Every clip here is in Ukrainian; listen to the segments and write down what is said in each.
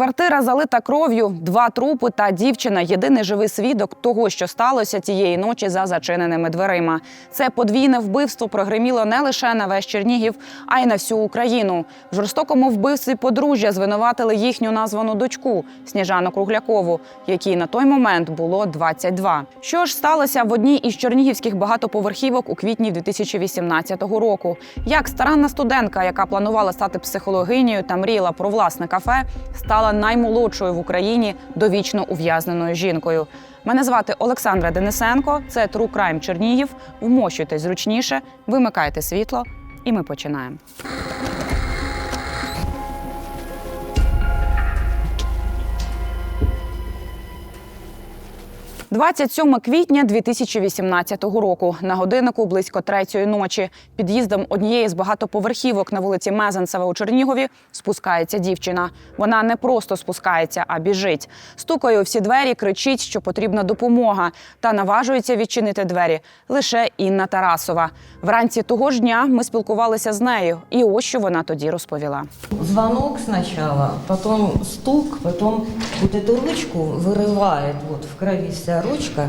Квартира залита кров'ю, два трупи та дівчина єдиний живий свідок того, що сталося тієї ночі за зачиненими дверима. Це подвійне вбивство прогреміло не лише на весь Чернігів, а й на всю Україну. В жорстокому вбивстві подружжя звинуватили їхню названу дочку Сніжану Круглякову, якій на той момент було 22. Що ж сталося в одній із чернігівських багатоповерхівок у квітні 2018 року? Як старанна студентка, яка планувала стати психологинею та мріяла про власне кафе, стала наймолодшою в Україні довічно ув'язненою жінкою. Мене звати Олександра Денисенко. Це True Crime Чернігів. Вмощуйтесь зручніше, вимикайте світло, і ми починаємо. 27 квітня 2018 року на годиннику близько третьої ночі під'їздом однієї з багатоповерхівок на вулиці Мезенцева у Чернігові спускається дівчина. Вона не просто спускається, а біжить. Стукає у всі двері, кричить, що потрібна допомога, та наважується відчинити двері лише Інна Тарасова. Вранці того ж дня ми спілкувалися з нею, і ось що вона тоді розповіла. Звонок сначала, потом стук, потом вот эту ручку вырывает, вот в крови вся ручка.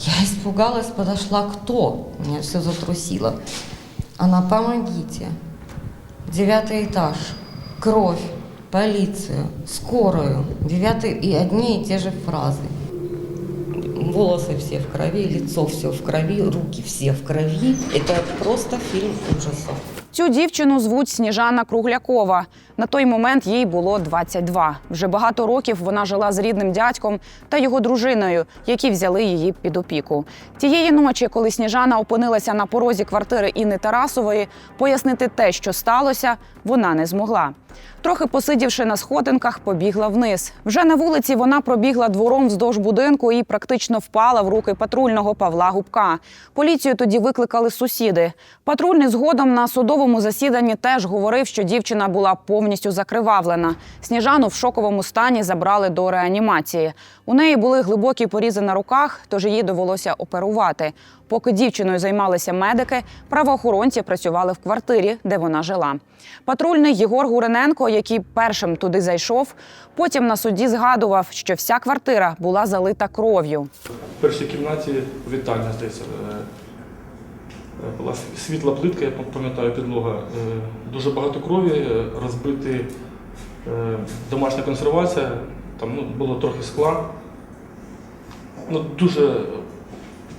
Я испугалась, подошла, кто? Меня все затрусило. Она, помогите. Девятый этаж, кровь, полицию, скорую. Девятый и одни и те же фразы. Волосы все в крови, лицо все в крови, руки все в крови. Это просто фильм ужасов. Цю дівчину звуть Сніжана Круглякова. На той момент їй було 22. Вже багато років вона жила з рідним дядьком та його дружиною, які взяли її під опіку. Тієї ночі, коли Сніжана опинилася на порозі квартири Інни Тарасової, пояснити те, що сталося, вона не змогла. Трохи посидівши на сходинках, побігла вниз. Вже на вулиці вона пробігла двором вздовж будинку і практично впала в руки патрульного Павла Губка. Поліцію тоді викликали сусіди. Патрульний згодом на судовому засіданні теж говорив, що дівчина була повністю закривавлена. Сніжану в шоковому стані забрали до реанімації. У неї були глибокі порізи на руках, тож її довелося оперувати. Поки дівчиною займалися медики, правоохоронці працювали в квартирі, де вона жила. Патрульний Єгор Гурененко, який першим туди зайшов, потім на суді згадував, що вся квартира була залита кров'ю. В першій кімнаті вітальня, здається, е, е, була світла плитка, я пам'ятаю, підлога. Е, Дуже багато крові, розбити домашня консервація, там ну, було трохи скла. Ну, дуже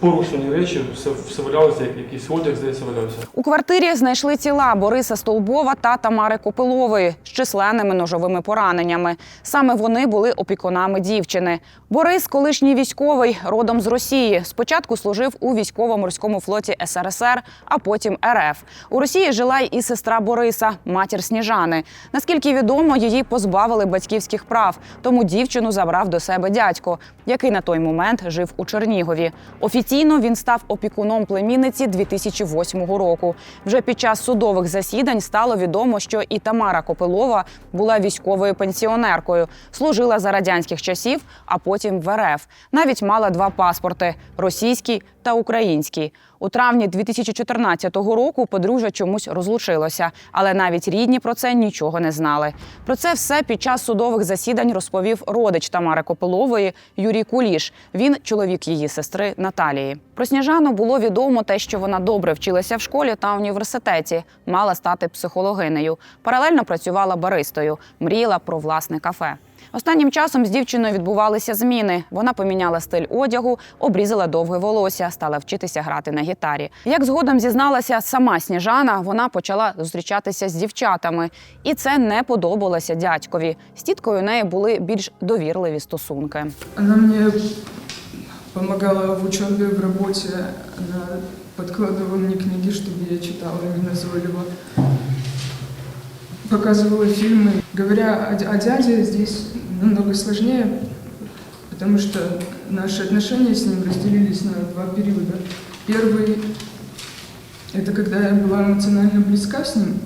порушені речі, все, все валялося, як якийсь одяг, здається, валявся. У квартирі знайшли тіла Бориса Столбова та Тамари Копилової з численними ножовими пораненнями. Саме вони були опікунами дівчини. Борис, колишній військовий, родом з Росії. Спочатку служив у військово-морському флоті СРСР, а потім РФ. У Росії жила і сестра Бориса, матір Сніжани. Наскільки відомо, її позбавили батьківських прав, тому дівчину забрав до себе дядько, який на той момент жив у Чернігові. Він став опікуном племінниці 2008 року. Вже під час судових засідань стало відомо, що і Тамара Копилова була військовою пенсіонеркою, служила за радянських часів, а потім в РФ. Навіть мала два паспорти російський та український. У травні 2014 року подружжя чомусь розлучилося, але навіть рідні про це нічого не знали. Про це все під час судових засідань розповів родич Тамари Копилової Юрій Куліш. Він чоловік її сестри Наталії. Про Сніжану було відомо те, що вона добре вчилася в школі та університеті, мала стати психологинею. Паралельно працювала баристою, мріяла про власне кафе. Останнім часом з дівчиною відбувалися зміни. Вона поміняла стиль одягу, обрізала довге волосся, стала вчитися грати на гітарі. Як згодом зізналася сама Сніжана, вона почала зустрічатися з дівчатами, і це не подобалося дядькові. З тіткою у неї були більш довірливі стосунки. Она мне помогала в учебе, в работе. Она подкладывала мне книги, чтобы я читала неназойливо. Показывала фильмы. Говоря о, о дяде, здесь намного сложнее, потому что наши отношения с ним разделились на два периода. Первый – это когда я была эмоционально близка с ним,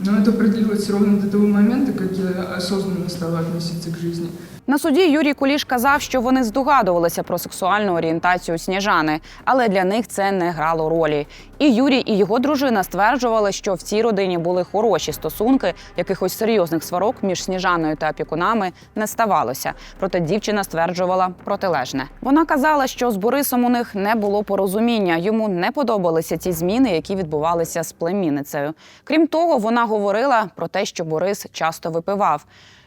но это продлилось ровно до того момента, как я осознанно стала относиться к жизни. На суді Юрій Куліш казав, що вони здогадувалися про сексуальну орієнтацію Сніжани, але для них це не грало ролі. І Юрій, і його дружина стверджували, що в цій родині були хороші стосунки, якихось серйозних сварок між Сніжаною та опікунами не ставалося. Проте дівчина стверджувала протилежне. Вона казала, що з Борисом у них не було порозуміння. Йому не подобалися ті зміни, які відбувалися з племінницею. Крім того, вона говорила про те, що Борис часто випивав.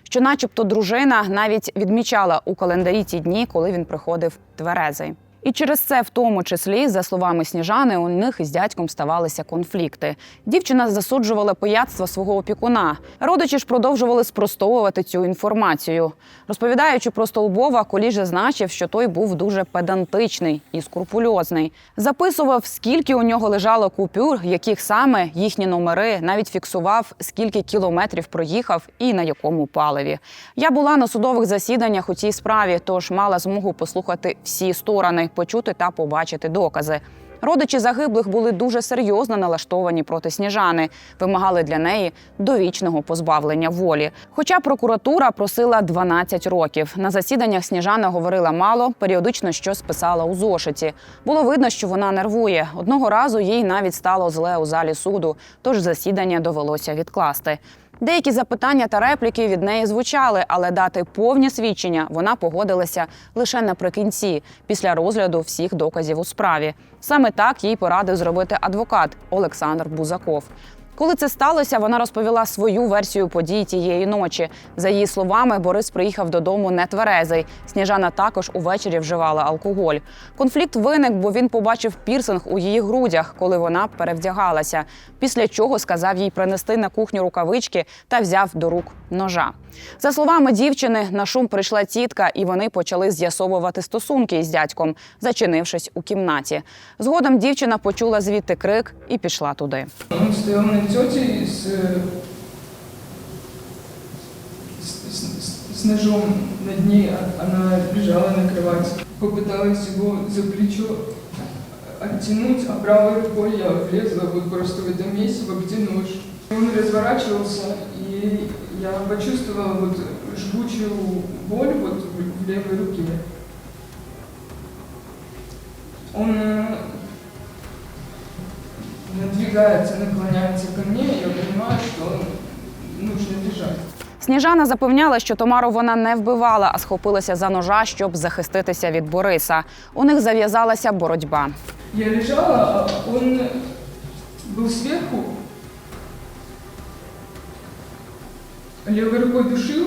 Що, начебто, дружина навіть відмічала у календарі ті дні, коли він приходив тверезий. І через це, в тому числі, за словами Сніжани, у них із дядьком ставалися конфлікти. Дівчина засуджувала пияцтво свого опікуна. Родичі ж продовжували спростовувати цю інформацію. Розповідаючи про Столбова, Коліш зазначив, що той був дуже педантичний і скрупульозний. Записував, скільки у нього лежало купюр, яких саме їхні номери, навіть фіксував, скільки кілометрів проїхав і на якому паливі. Я була на судових засіданнях у цій справі, тож мала змогу послухати всі сторони, почути та побачити докази. Родичі загиблих були дуже серйозно налаштовані проти Сніжани, вимагали для неї довічного позбавлення волі. Хоча прокуратура просила 12 років. На засіданнях Сніжана говорила мало, періодично щось писала у зошиті. Було видно, що вона нервує. Одного разу їй навіть стало зле у залі суду, тож засідання довелося відкласти. Деякі запитання та репліки від неї звучали, але дати повні свідчення вона погодилася лише наприкінці, після розгляду всіх доказів у справі. Саме так їй порадив зробити адвокат Олександр Бузаков. Коли це сталося, вона розповіла свою версію подій тієї ночі. За її словами, Борис приїхав додому нетверезий. Сніжана також увечері вживала алкоголь. Конфлікт виник, бо він побачив пірсинг у її грудях, коли вона перевдягалася. Після чого сказав їй принести на кухню рукавички та взяв до рук ножа. За словами дівчини, на шум прийшла тітка, і вони почали з'ясовувати стосунки із дядьком, зачинившись у кімнаті. Згодом дівчина почула звідти крик і пішла туди. Над тетей с, э, с, с- с ножом над ней, а- она лежала на кровати. Попыталась его за плечо оттянуть, а правой рукой я влезла вот просто в это месиво, где нож. Он разворачивался, и я почувствовала вот жгучую боль вот в в левой руке. Он э, надвигается, наклоняется ко мне, и я понимаю, что нужно бежать. Сніжана запевняла, що Томару вона не вбивала, а схопилася за ножа, щоб захиститися від Бориса. У них зав'язалася боротьба. Я лежала, а он был сверху, левой рукой душил,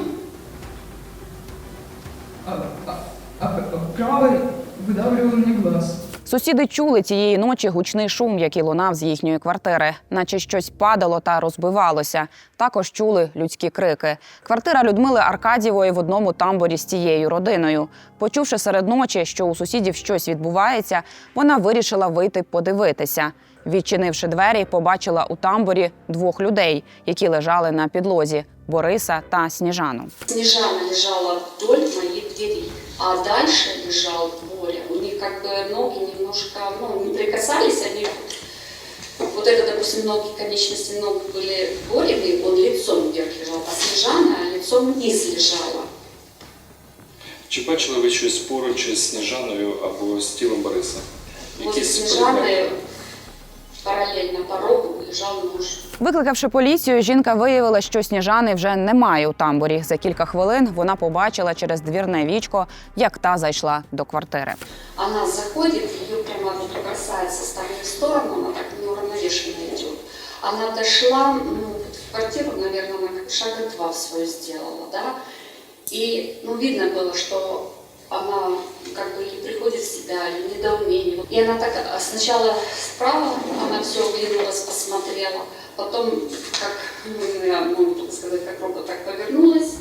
а, а- а правой выдавливал мне глаз. Сусіди чули тієї ночі гучний шум, який лунав з їхньої квартири, наче щось падало та розбивалося. Також чули людські крики. Квартира Людмили Аркадієвої в одному тамбурі з цією родиною. Почувши серед ночі, що у сусідів щось відбувається, вона вирішила вийти подивитися. Відчинивши двері, побачила у тамбурі двох людей, які лежали на підлозі Бориса та Сніжану. Снежана лежала вдоль моей двери, а дальше лежал Боря. У них бы ноги немножко, ну, не прикасались, они вот это, допустим, ноги, конечности ног были Боревые, он лицом вверх лежал, а Снежана лицом вниз лежала. Чи бачили ви щось поруч із Сніжаною або з тілом Бориса? Возле предмети? Снежаны параллельно порогу лежал нож. Викликавши поліцію, жінка виявила, що сніжани вже немає у тамбурі. За кілька хвилин вона побачила через двірне вічко, як та зайшла до квартири. Она заходит, ее прямо вот бросает со стороны в сторону, она так неуравновешенно идет. Она дошла ну, в квартиру, она шага два свою сделала, да, и ну, видно было, что она как бы или приходит в себя, или недоумение. И она так а, сначала справа, она все оглянулась, посмотрела, потом, как, ну, только сказать, как робот, так повернулась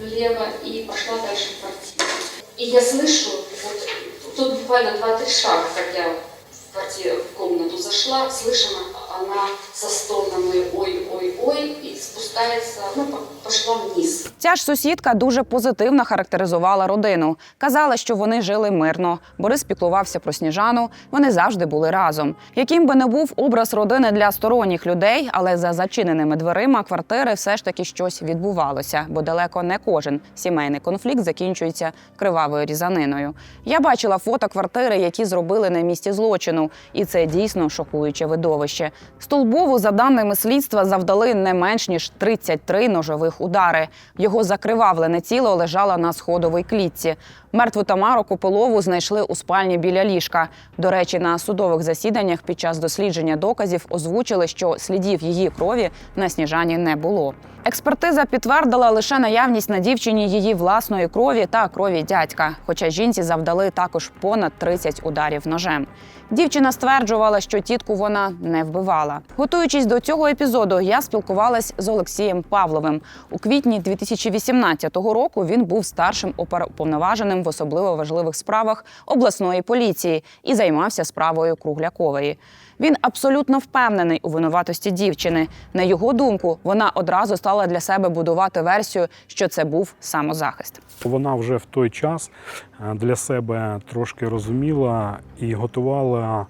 влево и пошла дальше в квартиру. И я слышу, вот тут буквально 2-3 шага, как я в квартиру, в комнату зашла, слышно, она со стонами ой-ой-ой и спускается, ну, пошла вниз. Ця ж сусідка дуже позитивно характеризувала родину. Казала, що вони жили мирно. Борис піклувався про сніжану. Вони завжди були разом. Яким би не був образ родини для сторонніх людей, але за зачиненими дверима квартири все ж таки щось відбувалося, бо далеко не кожен сімейний конфлікт закінчується кривавою різаниною. Я бачила фото квартири, які зробили на місці злочину, і це дійсно шокуюче видовище. Столбову, за даними слідства, завдали не менш ніж 33 ножових удари. Його закривавлене тіло лежало на сходовій клітці. Мертву Тамару Копилову знайшли у спальні біля ліжка. До речі, на судових засіданнях під час дослідження доказів озвучили, що слідів її крові на сніжані не було. Експертиза підтвердила лише наявність на дівчині її власної крові та крові дядька. Хоча жінці завдали також понад 30 ударів ножем. Дівчина стверджувала, що тітку вона не вбивала. Готуючись до цього епізоду, я спілкувалась з Олексієм Павловим. У квітні 2018 року він був старшим оперуповноваженим особливо важливих справах обласної поліції і займався справою Круглякової. Він абсолютно впевнений у винуватості дівчини. На його думку, вона одразу стала для себе будувати версію, що це був самозахист. Вона вже в той час е, для себе трошки розуміла і готувала,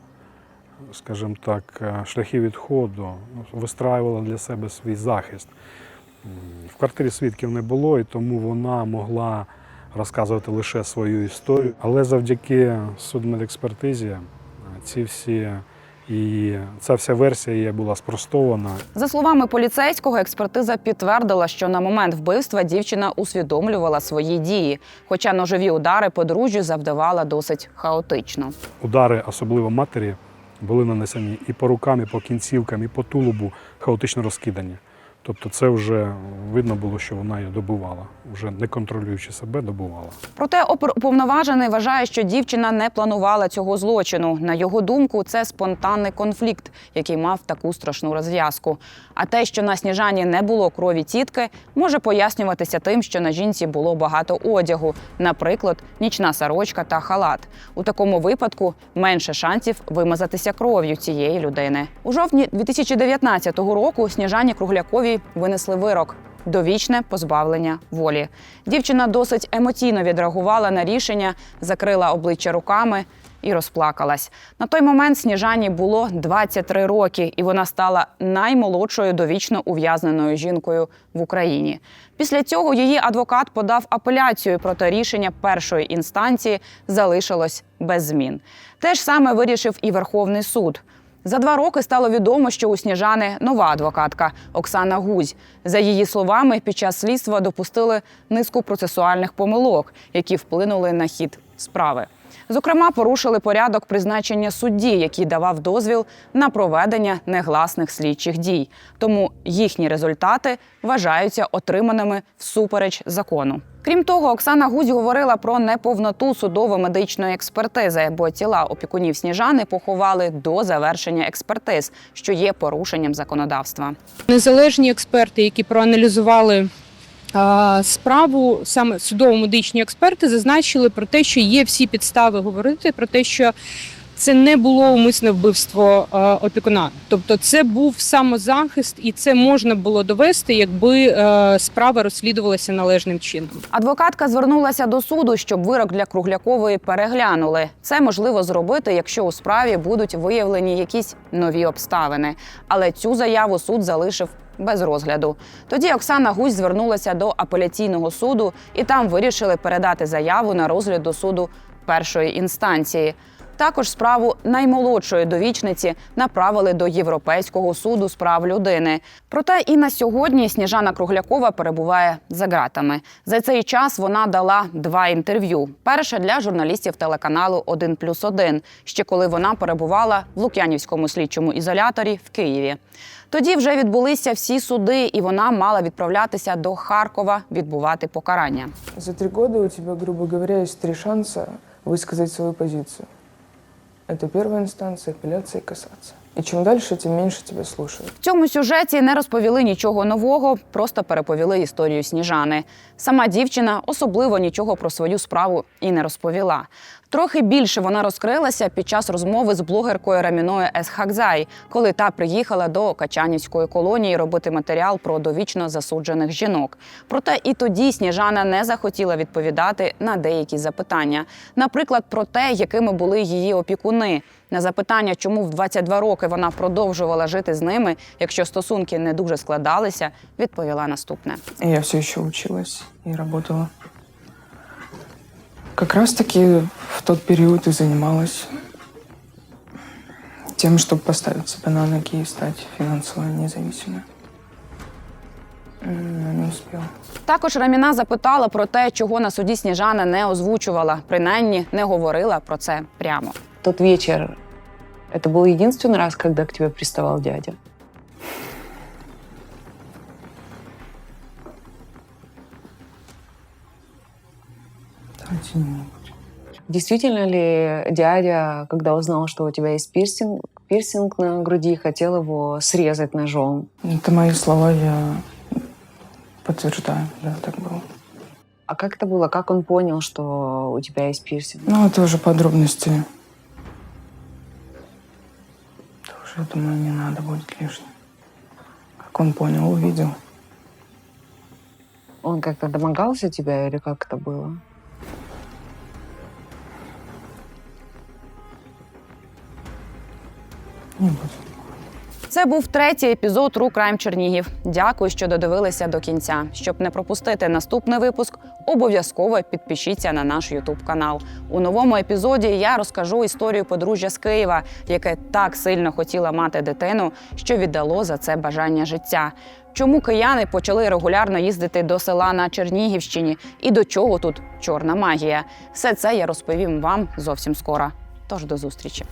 скажімо так, е, шляхи відходу, вистраювала для себе свій захист. В квартирі свідків не було, і тому вона могла розказувати лише свою історію. Але завдяки судмедекспертизі е, ці всі і ця вся версія була спростована. За словами поліцейського, експертиза підтвердила, що на момент вбивства дівчина усвідомлювала свої дії, хоча ножові удари подружжю завдавала досить хаотично. Удари, особливо матері, були нанесені і по рукам, і по кінцівкам, і по тулубу хаотично розкидані. Тобто це вже видно було, що вона її добивала, вже не контролюючи себе, добивала. Проте оперуповноважений вважає, що дівчина не планувала цього злочину. На його думку, це спонтанний конфлікт, який мав таку страшну розв'язку. А те, що на сніжані не було крові тітки, може пояснюватися тим, що на жінці було багато одягу, наприклад, нічна сорочка та халат. У такому випадку менше шансів вимазатися кров'ю цієї людини. У жовтні 2019 року Сніжані Кругляковій винесли вирок. Довічне позбавлення волі. Дівчина досить емоційно відреагувала на рішення, закрила обличчя руками і розплакалась. На той момент Сніжані було 23 роки, і вона стала наймолодшою довічно ув'язненою жінкою в Україні. Після цього її адвокат подав апеляцію, проте рішення першої інстанції залишилось без змін. Те ж саме вирішив і Верховний суд. За два роки стало відомо, що у Сніжани нова адвокатка Оксана Гузь. За її словами, під час слідства допустили низку процесуальних помилок, які вплинули на хід справи. Зокрема, порушили порядок призначення судді, який давав дозвіл на проведення негласних слідчих дій. Тому їхні результати вважаються отриманими всупереч закону. Крім того, Оксана Гузь говорила про неповноту судово-медичної експертизи, бо тіла опікунів сніжани поховали до завершення експертиз, що є порушенням законодавства. Незалежні експерти, які проаналізували справу, саме судово-медичні експерти, зазначили про те, що є всі підстави говорити про те, що це не було умисне вбивство а, опікуна. Тобто, це був самозахист, і це можна було довести, якби е, справа розслідувалася належним чином. Адвокатка звернулася до суду, щоб вирок для Круглякової переглянули. Це можливо зробити, якщо у справі будуть виявлені якісь нові обставини. Але цю заяву суд залишив без розгляду. Тоді Оксана Гусь звернулася до апеляційного суду, і там вирішили передати заяву на розгляд до суду першої інстанції. Також справу наймолодшої довічниці направили до Європейського суду з прав людини. Проте і на сьогодні Сніжана Круглякова перебуває за ґратами. За цей час вона дала два інтерв'ю. Перше для журналістів телеканалу «1 плюс 1», ще коли вона перебувала в Лук'янівському слідчому ізоляторі в Києві. Тоді вже відбулися всі суди, і вона мала відправлятися до Харкова відбувати покарання. За три года у тебя, грубо говоря, есть три шанса высказать свою позицию. Это первая инстанция, апелляция и кассация. І чим далі, тим менше тебе слушають. В цьому сюжеті не розповіли нічого нового, просто переповіли історію Сніжани. Сама дівчина особливо нічого про свою справу і не розповіла. Трохи більше вона розкрилася під час розмови з блогеркою Раміною Есхакзай, коли та приїхала до Качанівської колонії робити матеріал про довічно засуджених жінок. Проте і тоді Сніжана не захотіла відповідати на деякі запитання, наприклад, про те, якими були її опікуни. На запитання, чому в 22 роки вона продовжувала жити з ними, якщо стосунки не дуже складалися, відповіла наступне. Я все еще училась и работала. Как раз-таки в тот период и занималась тем, чтобы поставить себя на ноги и стать финансово независимой. М, Но не успела. Також Раміна запитала про те, чого на суді Сніжана не озвучувала, принаймні не говорила про це прямо. Тот вечер, это был единственный раз, когда к тебе приставал дядя? Действительно ли дядя, когда узнал, что у тебя есть пирсинг, пирсинг на груди, хотел его срезать ножом? Это мои слова, я подтверждаю, да, так было. А как это было? Как он понял, что у тебя есть пирсинг? Ну, это уже подробности. Это уже, думаю, не надо будет лишним. Как он понял, увидел. Он как-то домогался тебя или как это было? Це був третій епізод True Crime Чернігів. Дякую, що додивилися до кінця. Щоб не пропустити наступний випуск, обов'язково підпишіться на наш Ютуб канал. У новому епізоді я розкажу історію подружжя з Києва, яке так сильно хотіло мати дитину, що віддало за це бажання життя. Чому кияни почали регулярно їздити до села на Чернігівщині і до чого тут чорна магія? Все це я розповім вам зовсім скоро. Тож до зустрічі.